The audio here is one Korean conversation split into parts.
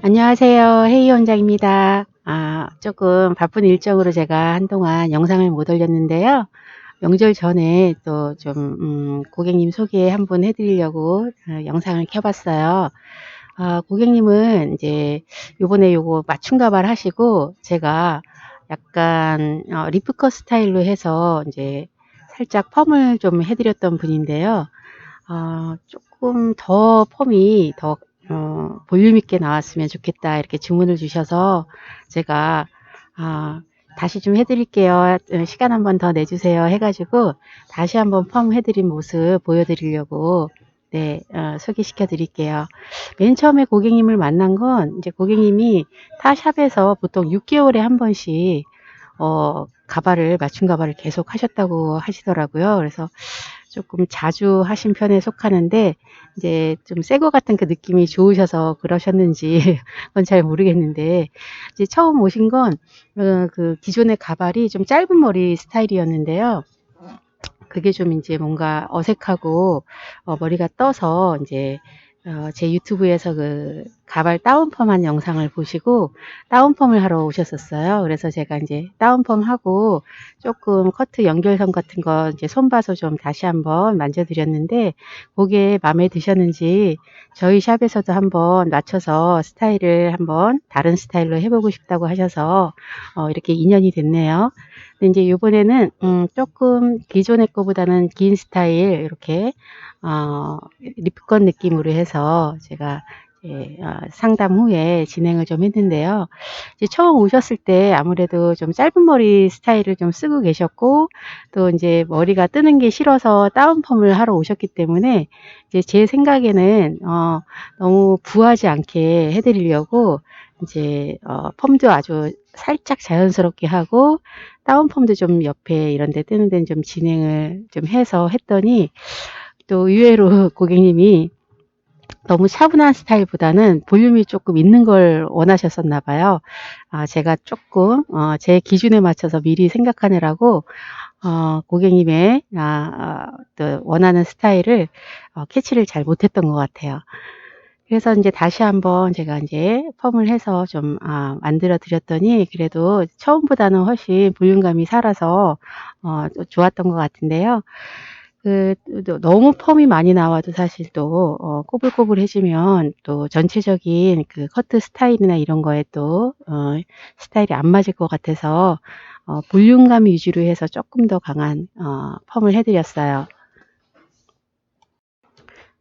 안녕하세요. 헤이 원장입니다. 아, 조금 바쁜 일정으로 제가 한동안 영상을 못 올렸는데요. 명절 전에 또 좀, 음, 고객님 소개 한번 해드리려고 어, 영상을 켜봤어요. 아, 고객님은 이제 요번에 요거 맞춤 가발 하시고 제가 약간 어, 리프컷 스타일로 해서 이제 살짝 펌을 좀 해드렸던 분인데요. 아, 조금 더 펌이 더 어, 볼륨 있게 나왔으면 좋겠다 이렇게 주문을 주셔서 제가 아, 다시 좀 해드릴게요. 어, 시간 한 번 더 내주세요 해가지고 다시 한번 펌 해드린 모습 보여드리려고 네, 어, 소개시켜 드릴게요. 맨 처음에 고객님을 만난 건 이제 고객님이 타 샵에서 보통 6개월에 한 번씩 어, 가발을 맞춤 가발을 계속 하셨다고 하시더라고요. 그래서 조금 자주 하신 편에 속하는데 이제 좀 새 거 같은 그 느낌이 좋으셔서 그러셨는지 그건 잘 모르겠는데 이제 처음 오신 건 어, 그 기존의 가발이 좀 짧은 머리 스타일이었는데요. 그게 좀 이제 뭔가 어색하고 어, 머리가 떠서 이제 어, 제 유튜브에서 그 가발 다운펌한 영상을 보시고 다운펌을 하러 오셨었어요. 그래서 제가 이제 다운펌 하고 조금 커트 연결선 같은 거 이제 손 봐서 좀 다시 한번 만져드렸는데 그게 마음에 드셨는지 저희 샵에서도 한번 맞춰서 스타일을 한번 다른 스타일로 해보고 싶다고 하셔서 어, 이렇게 인연이 됐네요. 근데 이제 이번에는 음, 조금 기존의 거보다는 긴 스타일 이렇게 어, 리프건 느낌으로 해서 제가 이제, 어, 상담 후에 진행을 좀 했는데요. 이제 처음 오셨을 때 아무래도 좀 짧은 머리 스타일을 좀 쓰고 계셨고 또 이제 머리가 뜨는 게 싫어서 다운펌을 하러 오셨기 때문에 이제 제 생각에는 어, 너무 부하지 않게 해드리려고 이제 어, 펌도 아주 살짝 자연스럽게 하고 다운펌도 좀 옆에 이런 데 뜨는 데는 좀 진행을 좀 해서 했더니 또 의외로 고객님이 너무 차분한 스타일보다는 볼륨이 조금 있는 걸 원하셨었나 봐요. 아, 제가 조금 어, 제 기준에 맞춰서 미리 생각하느라고 어, 고객님의 아, 아, 또 원하는 스타일을 어, 캐치를 잘 못했던 것 같아요. 그래서 이제 다시 한번 제가 이제 펌을 해서 좀 아, 만들어 드렸더니 그래도 처음보다는 훨씬 볼륨감이 살아서 어, 또 좋았던 것 같은데요. 그, 또 너무 펌이 많이 나와도 사실 또, 어, 꼬불꼬불해지면 또 전체적인 그 커트 스타일이나 이런 거에 또, 어, 스타일이 안 맞을 것 같아서, 어, 볼륨감 위주로 해서 조금 더 강한, 어, 펌을 해드렸어요.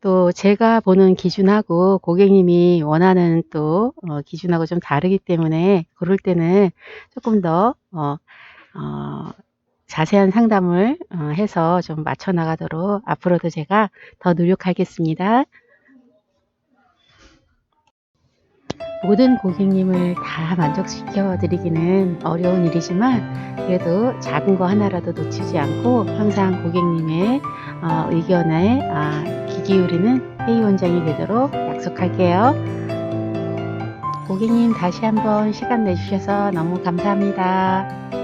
또 제가 보는 기준하고 고객님이 원하는 또, 어, 기준하고 좀 다르기 때문에 그럴 때는 조금 더, 어, 어, 자세한 상담을 어, 해서 좀 맞춰 나가도록 앞으로도 제가 더 노력하겠습니다. 모든 고객님을 다 만족시켜 드리기는 어려운 일이지만 그래도 작은 거 하나라도 놓치지 않고 항상 고객님의 어, 의견에 아, 귀 기울이는 회의 원장이 되도록 약속할게요. 고객님 다시 한번 시간 내주셔서 너무 감사합니다.